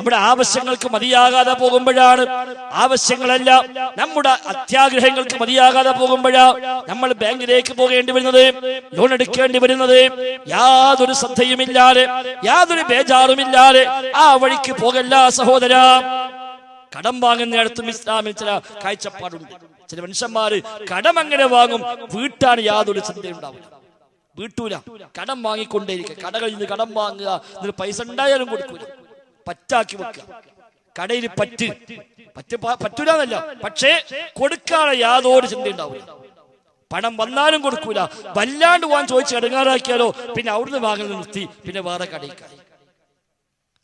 നമ്മുടെ ആവശ്യങ്ങൾക്ക് മതിയാകാതെ പോകുമ്പോഴാണ് ആവശ്യങ്ങളല്ല നമ്മുടെ അത്യാഗ്രഹങ്ങൾക്ക് മതിയാകാതെ പോകുമ്പോഴാ നമ്മൾ ബാങ്കിലേക്ക് പോകേണ്ടി വരുന്നത് ലോൺ എടുക്കേണ്ടി വരുന്നത്. യാതൊരു ശ്രദ്ധയുമില്ലാതെ യാതൊരു ബേജാറുമില്ലാതെ ആ വഴിക്ക് പോകല്ല സഹോദര. കടം വാങ്ങുന്നിടത്തും ഇസ്ലാമിൽ ചില കാഴ്ചപ്പാടുണ്ട്. ചില മനുഷ്യന്മാര് കടം അങ്ങനെ വാങ്ങും വീട്ടാണ് യാതൊരു ചിന്തയുണ്ടാവില്ല വീട്ടൂല കടം വാങ്ങിക്കൊണ്ടേയിരിക്കുക കടകളിൽ നിന്ന് കടം വാങ്ങുക എന്നിട്ട് പൈസ ഉണ്ടായാലും കൊടുക്കൂല. പറ്റാക്കി വെക്കുക. കടയിൽ പറ്റ്. പറ്റ പറ്റൂലെന്നല്ല. പക്ഷേ കൊടുക്കാതെ യാതൊരു ചിന്ത ഉണ്ടാവില്ല. പണം വന്നാലും കൊടുക്കൂല. വല്ലാണ്ട് പോകാൻ ചോദിച്ച് ഇടങ്ങാറാക്കിയാലോ പിന്നെ അവിടുന്ന് വാങ്ങൽ നിർത്തി പിന്നെ വേറെ കടയിൽ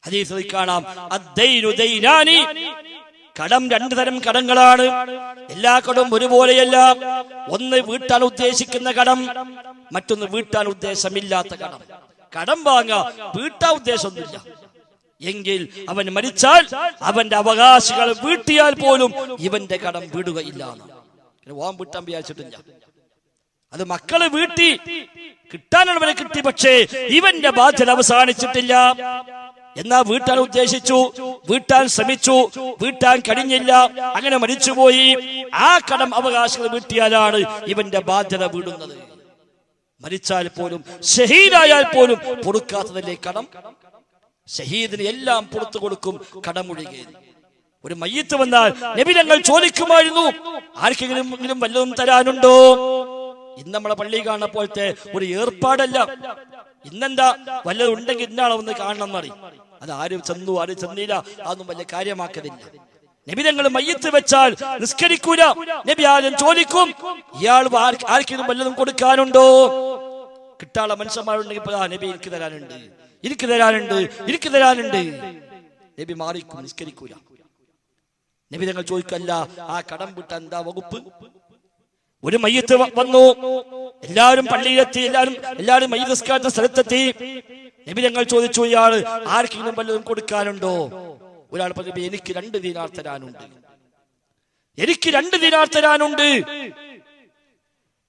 ഹദീസിൽ കാണാം. അദ്ദൈനു ദൈനാനി. കടം രണ്ടു തരം കടങ്ങളാണ്. എല്ലാ കടവും ഒരുപോലെയല്ല. ഒന്ന് വീട്ടാൻ ഉദ്ദേശിക്കുന്ന കടം മറ്റൊന്ന് വീട്ടാൻ ഉദ്ദേശമില്ലാത്ത കടം. കടം വാങ്ങാ വീട്ടാ ഉദ്ദേശമൊന്നുമില്ല. എങ്കിൽ അവൻ മരിച്ചാൽ അവന്റെ അവകാശികൾ വീട്ടിയാൽ പോലും ഇവന്റെ കടം വീടുകയില്ല ഓം വീട്ടാൻ വിചാരിച്ചിട്ടില്ല. അത് മക്കൾ വീട്ടി കിട്ടാനുള്ളവരെ കിട്ടി പക്ഷേ ഇവന്റെ ബാധ്യത അവസാനിച്ചിട്ടില്ല. എന്നാ വീട്ടാൻ ഉദ്ദേശിച്ചു വീട്ടാൻ ശ്രമിച്ചു വീട്ടാൻ കഴിഞ്ഞില്ല അങ്ങനെ മരിച്ചുപോയി. ആ കടം അവകാശങ്ങൾ വീട്ടിയാലാണ് ഇവന്റെ ബാധ്യത വീടുന്നത്. മരിച്ചാൽ പോലും ഷഹീദായാൽ പോലും പൊടുക്കാത്തതല്ലേ കടം? ഷഹീദിന് എല്ലാം പുറത്തു കൊടുക്കും കടമൊഴികെ. ഒരു മയ്യത്ത് വന്നാൽ നബി ഞങ്ങൾ ചോദിക്കുമായിരുന്നു ആർക്കെങ്കിലും വല്ലതും തരാനുണ്ടോ? ഇന്ന് നമ്മളെ പള്ളി കാണുന്ന പോലത്തെ ഒരു ഏർപ്പാടല്ല. ഇന്നെന്താ? വല്ലതും ഉണ്ടെങ്കിൽ ഇന്നാളെ ഒന്ന് കാണണം എന്നറി അത് ആരും ചെന്നു ആരും ചെന്നില്ല. അതൊന്നും വലിയ കാര്യമാക്കതില്ല നബി ഞങ്ങൾ മയ്യത്ത് വെച്ചാൽ നിസ്കരിക്കൂല. നബി ആരും ചോദിക്കും ഇയാൾ ആർക്കെങ്കിലും വല്ലതും കൊടുക്കാനുണ്ടോ? കിട്ടാനുള്ള മനുഷ്യന്മാരുണ്ടെങ്കിൽ ഇപ്പൊ, ആ നബി എനിക്ക് തരാനുണ്ട്. എനിക്ക് തരാനുണ്ട്. എനിക്ക് തരാനുണ്ട്. നബി മാറിക്കും നിസ്കരിക്കൂല. നബി തങ്ങൾ ചോദിക്കല്ല ആ കടം വിട്ട എന്താ വകുപ്പ്? ഒരു മയ്യത്ത് വന്നു. എല്ലാവരും പള്ളിയിലെത്തി എല്ലാവരും എല്ലാവരും മയ്യ നിസ്കാരത്തെ സ്ഥലത്തെത്തി. നബി തങ്ങൾ ചോദിച്ചു ഇയാൾ ആർക്കെങ്കിലും വല്ലതും കൊടുക്കാനുണ്ടോ? ഒരാൾ പറഞ്ഞു "നബി, എനിക്ക് രണ്ട് ദിനാർ തരാനുണ്ട്. എനിക്ക് രണ്ട് ദിനാർ തരാനുണ്ട്.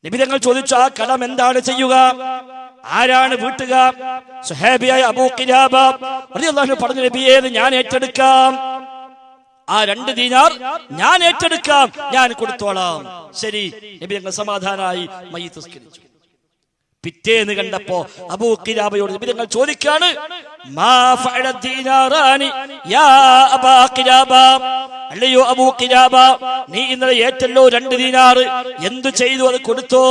നബി ഞങ്ങൾ ചോദിച്ചു ആ കടം എന്താണ് ചെയ്യുക? ആരാണ് വീട്ടുക? സുഹേബിയായ അബൂ പറഞ്ഞു നബിയെ ഞാൻ ഏറ്റെടുക്കാം. ആ രണ്ട് ദീനാർ ഞാൻ ഏറ്റെടുക്കാം ഞാൻ കൊടുത്തോളാം. ശരി നബി ഞങ്ങൾ സമാധാനായി മയ്യത്ത് പിറ്റേന്ന് കണ്ടപ്പോ അബൂ കിലാബയോട് ചോദിക്കാണ് മാ فعل ദീനാറാനി യാ അബാ കിലാബ അല്ലയോ അബൂ കിലാബ നീ ഇന്നലെ ഏറ്റല്ലോ രണ്ട് ദീനാറ്. എന്തു ചെയ്തു അത് കൊടുത്തോ?